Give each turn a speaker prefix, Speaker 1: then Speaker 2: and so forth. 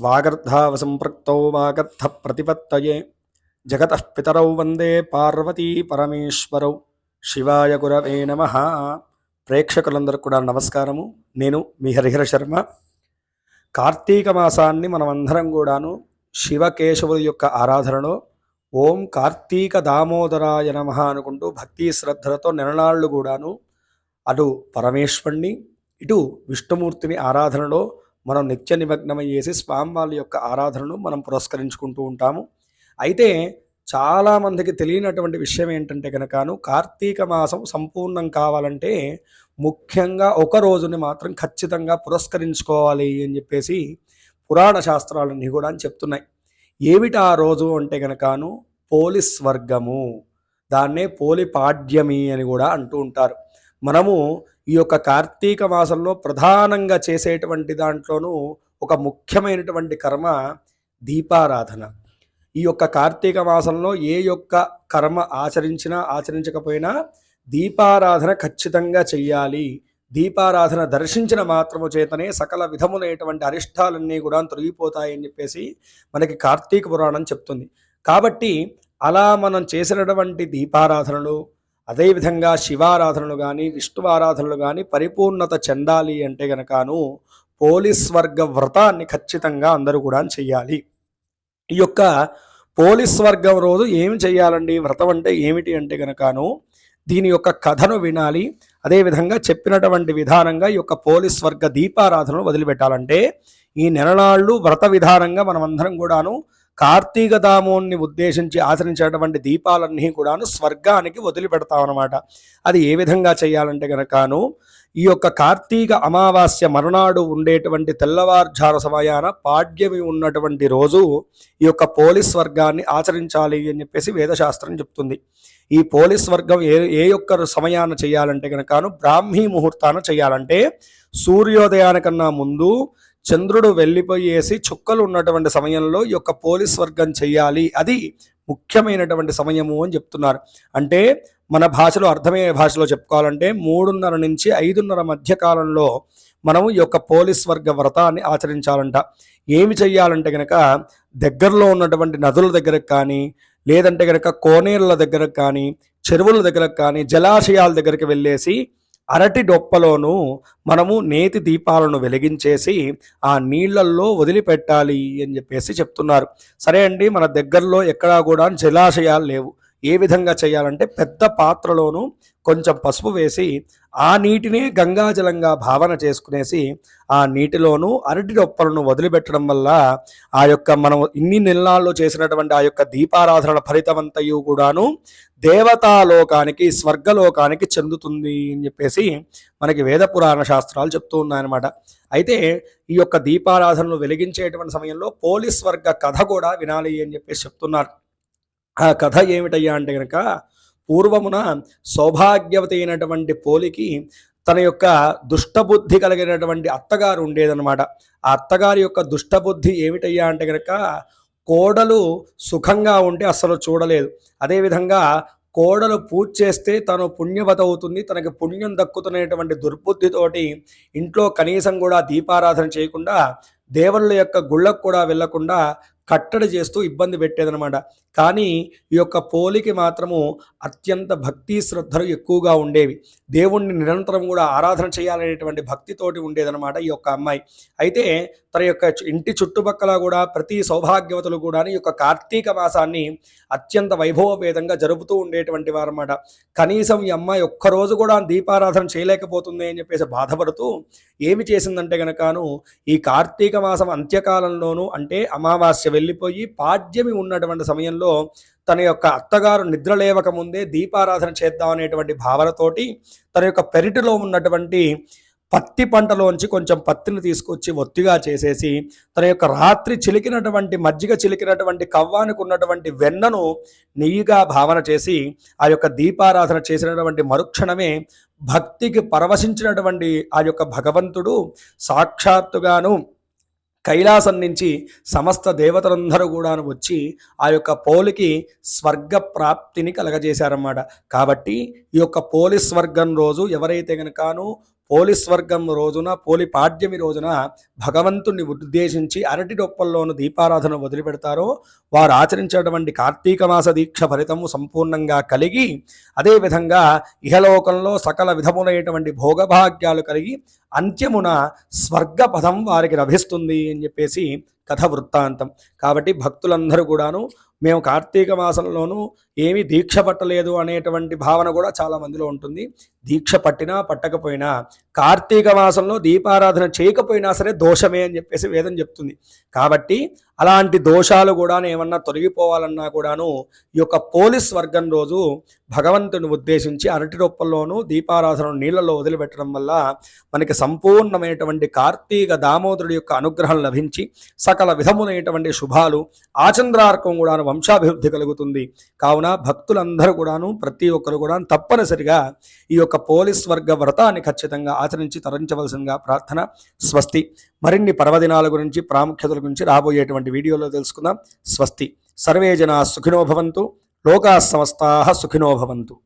Speaker 1: వాగర్ధావసంపృక్తౌ వాగర్ధ ప్రతిపత్తయే జగత పితరౌ వందే పార్వతీ పరమేశ్వరౌ శివాయ గురవే నమ ప్రేక్షకులందరికీ కూడా నమస్కారము. నేను మీ హరిహర శర్మ. కార్తీక మాసాన్ని మనమందరం కూడాను శివకేశవుల యొక్క ఆరాధనలో ఓం కార్తీక దామోదరాయ నమ అనుకుంటూ భక్తి శ్రద్ధలతో నెలనాళ్ళు కూడాను అటు పరమేశ్వరుణ్ణి ఇటు విష్ణుమూర్తిని ఆరాధనలో మనం నిత్య నిమగ్నమయ్యేసి స్వామివారి యొక్క ఆరాధనను మనం పురస్కరించుకుంటూ ఉంటాము. అయితే చాలామందికి తెలియనటువంటి విషయం ఏంటంటే కనుకను కార్తీక మాసం సంపూర్ణం కావాలంటే ముఖ్యంగా ఒక రోజుని మాత్రం ఖచ్చితంగా పురస్కరించుకోవాలి అని చెప్పేసి పురాణ శాస్త్రాలన్నీ కూడా అని చెప్తున్నాయి. ఏమిటి ఆ రోజు అంటే కనుకను పోలీస్ వర్గము దాన్నే పోలి పాడ్యమి అని కూడా అంటూ ఉంటారు. మనము ఈ యొక్క కార్తీక మాసంలో ప్రధానంగా చేసేటువంటి దాంట్లోనూ ఒక ముఖ్యమైనటువంటి కర్మ దీపారాధన. ఈ యొక్క కార్తీక మాసంలో ఏ యొక్క కర్మ ఆచరించినా ఆచరించకపోయినా దీపారాధన ఖచ్చితంగా చెయ్యాలి. దీపారాధన దర్శించిన మాత్రము చేతనే సకల విధములైనటువంటి అరిష్టాలన్నీ కూడా తొలగిపోతాయని చెప్పేసి మనకి కార్తీక పురాణం చెప్తుంది. కాబట్టి అలా మనం చేసినటువంటి దీపారాధనలు అదేవిధంగా శివారాధనలు కానీ విష్ణు ఆరాధనలు కానీ పరిపూర్ణత చెందాలి అంటే గనకను పోలీస్ వర్గ వ్రతాన్ని ఖచ్చితంగా అందరూ కూడా చెయ్యాలి. ఈ యొక్క పోలీస్ వర్గం రోజు ఏమి చేయాలండి వ్రతం అంటే ఏమిటి అంటే గనకను దీని యొక్క కథను వినాలి. అదేవిధంగా చెప్పినటువంటి విధానంగా ఈ యొక్క పోలీస్ వర్గ దీపారాధనను వదిలిపెట్టాలంటే ఈ నెలనాళ్ళు వ్రత విధానంగా మనమందరం కూడాను కార్తీక దామోన్ని ఉద్దేశించి ఆచరించేటువంటి దీపాలన్నీ కూడాను స్వర్గానికి వదిలిపెడతామన్నమాట. అది ఏ విధంగా చేయాలంటే గనకను ఈ యొక్క కార్తీక అమావాస్య మరునాడు ఉండేటువంటి తెల్లవారుజార సమయాన పాడ్యమి ఉన్నటువంటి రోజు ఈ యొక్క పోలీస్ వర్గాన్ని ఆచరించాలి అని చెప్పేసి వేదశాస్త్రం చెప్తుంది. ఈ పోలీస్ వర్గం ఏ ఏ యొక్క సమయాన చేయాలంటే కనుకను బ్రాహ్మీ ముహూర్తాన చేయాలంటే సూర్యోదయానికన్నా ముందు చంద్రుడు వెళ్ళిపోయేసి చుక్కలు ఉన్నటువంటి సమయంలో ఈ యొక్క పోలీస్ వర్గం చేయాలి. అది ముఖ్యమైనటువంటి సమయము అని చెప్తున్నారు. అంటే మన భాషలో అర్థమయ్యే భాషలో చెప్పుకోవాలంటే మూడున్నర నుంచి ఐదున్నర మధ్య కాలంలో మనం ఈ యొక్క పోలీస్ వర్గ వ్రతాన్ని ఆచరించాలంట. ఏమి చేయాలంటే కనుక దగ్గరలో ఉన్నటువంటి నదుల దగ్గరకు కానీ లేదంటే కనుక కోనేరుల దగ్గరకు కానీ చెరువుల దగ్గరకు కానీ జలాశయాల దగ్గరికి వెళ్ళేసి అరటి డొప్పలోనూ మనము నేతి దీపాలను వెలిగించేసి ఆ నీళ్ళల్లో వదిలిపెట్టాలి అని చెప్పేసి చెప్తున్నారు. సరే అండి మన దగ్గరలో ఎక్కడా కూడా జలాశయాలు లేవు. ఏ విధంగా చేయాలంటే పెద్ద పాత్రలోనూ కొంచెం పసుపు వేసి ఆ నీటిని గంగాజలంగా భావన చేసుకునేసి ఆ నీటిలోనూ అరటి డొప్పలను వదిలిపెట్టడం వల్ల ఆ యొక్క మనం ఇన్ని నెలల్లో చేసినటువంటి ఆ యొక్క దీపారాధన ఫలితమంతయు కూడాను దేవతాలోకానికి స్వర్గలోకానికి చెందుతుంది అని చెప్పేసి మనకి వేద పురాణ శాస్త్రాలు చెప్తూ ఉన్నాయన్నమాట. అయితే ఈ యొక్క దీపారాధనలు వెలిగించేటువంటి సమయంలో పోలీస్ వర్గ కథ కూడా వినాలి అని చెప్పేసి చెప్తున్నారు. ఆ కథ ఏమిటయ్యా అంటే కనుక పూర్వమున సౌభాగ్యవతి అయినటువంటి పోలికి తన యొక్క దుష్టబుద్ధి కలిగినటువంటి అత్తగారు ఉండేదన్నమాట. ఆ అత్తగారి యొక్క దుష్టబుద్ధి ఏమిటయ్యా అంటే కనుక కోడలు సుఖంగా ఉంటే అస్సలు చూడలేదు. అదేవిధంగా కోడలు పూజ చేస్తే తను పుణ్యవత అవుతుంది. తనకి పుణ్యం దక్కుతున్నటువంటి దుర్బుద్ధితోటి ఇంట్లో కనీసం కూడా దీపారాధన చేయకుండా దేవుళ్ళ యొక్క గుళ్ళకు కూడా వెళ్ళకుండా కట్టడి చేస్తూ ఇబ్బంది పెట్టేదనమాట కానీ ఈ యొక్క పోలికి మాత్రము అత్యంత భక్తి శ్రద్ధలు ఎక్కువగా ఉండేవి. దేవుణ్ణి నిరంతరం కూడా ఆరాధన చేయాలనేటువంటి భక్తితోటి ఉండేదనమాట ఈ యొక్క అమ్మాయి. అయితే తన యొక్క ఇంటి చుట్టుపక్కల కూడా ప్రతి సౌభాగ్యవతలు కూడా ఈ యొక్క కార్తీక మాసాన్ని అత్యంత వైభవపేతంగా జరుపుతూ ఉండేటువంటి వారన్నమాట. కనీసం ఈ అమ్మాయి ఒక్కరోజు కూడా దీపారాధన చేయలేకపోతుంది అని చెప్పేసి బాధపడుతూ ఏమి చేసిందంటే గనకాను ఈ కార్తీక మాసం అంత్యకాలంలోనూ అంటే అమావాస్య వెళ్ళిపోయి పాడ్యమి ఉన్నటువంటి సమయంలో తన యొక్క అత్తగారు నిద్ర లేవక ముందే దీపారాధన చేద్దాం అనేటువంటి భావనతోటి తన యొక్క పెరటిలో ఉన్నటువంటి పత్తి పంటలోంచి కొంచెం పత్తిని తీసుకొచ్చి ఒత్తిగా చేసేసి తన యొక్క రాత్రి చిలికినటువంటి మజ్జిగ చిలికినటువంటి కవ్వానికి ఉన్నటువంటి వెన్నను నెయ్యిగా భావన చేసి ఆ యొక్క దీపారాధన చేసినటువంటి మరుక్షణమే భక్తికి పరవశించినటువంటి ఆ యొక్క భగవంతుడు సాక్షాత్తుగాను కైలాసం నుంచి సమస్త దేవతలందరూ కూడా వచ్చి ఆ యొక్క పోలికి స్వర్గ ప్రాప్తిని కలగజేశారన్నమాట. కాబట్టి ఈ యొక్క పోలి స్వర్గం రోజు ఎవరైతే కనుకను పోలీస్ వర్గం రోజున పోలి పాడ్యమి రోజున భగవంతుణ్ణి ఉద్దేశించి అరటి డొప్పల్లోను దీపారాధన వదిలిపెడతారో వారు ఆచరించేటువంటి కార్తీక మాస దీక్ష ఫలితము సంపూర్ణంగా కలిగి అదేవిధంగా ఇహలోకంలో సకల విధములైనటువంటి భోగభాగ్యాలు కలిగి అంత్యమున స్వర్గ పదం వారికి లభిస్తుంది అని చెప్పేసి కథ వృత్తాంతం. కాబట్టి భక్తులందరూ కూడాను మేము కార్తీక మాసంలోనూ ఏమీ దీక్ష పట్టలేదు అనేటువంటి భావన కూడా చాలా మందిలో ఉంటుంది. దీక్ష పట్టినా పట్టకపోయినా కార్తీక మాసంలో దీపారాధన చేయకపోయినా సరే దోషమే అని చెప్పేసి వేదం చెప్తుంది. కాబట్టి అలాంటి దోషాలు కూడా ఏమన్నా తొలగిపోవాలన్నా కూడాను ఈ యొక్క పోలీస్ వర్గం రోజు భగవంతుని ఉద్దేశించి అరటి రొప్పల్లోనూ దీపారాధనను నీళ్ళలో వదిలిపెట్టడం వల్ల మనకి సంపూర్ణమైనటువంటి కార్తీక దామోదరుడి యొక్క అనుగ్రహం లభించి సకల విధములైనటువంటి శుభాలు ఆచంద్రార్కం కూడా వంశాభివృద్ధి కలుగుతుంది. కావున భక్తులందరూ కూడాను ప్రతి ఒక్కరు కూడా తప్పనిసరిగా ఈ యొక్క పోలీస్ వర్గ వ్రతాన్ని ఖచ్చితంగా ఆచరించి తరించవలసిందిగా ప్రార్థన స్వస్తి. మరిన్ని పర్వదినాల గురించి ప్రాముఖ్యతల గురించి రాబోయేటువంటి వీడియోలో తెలుసుకుందాం. స్వస్తి. సర్వే జనా సుఖినో భవంతు. లోకా సమస్తా సుఖినో భవంతు.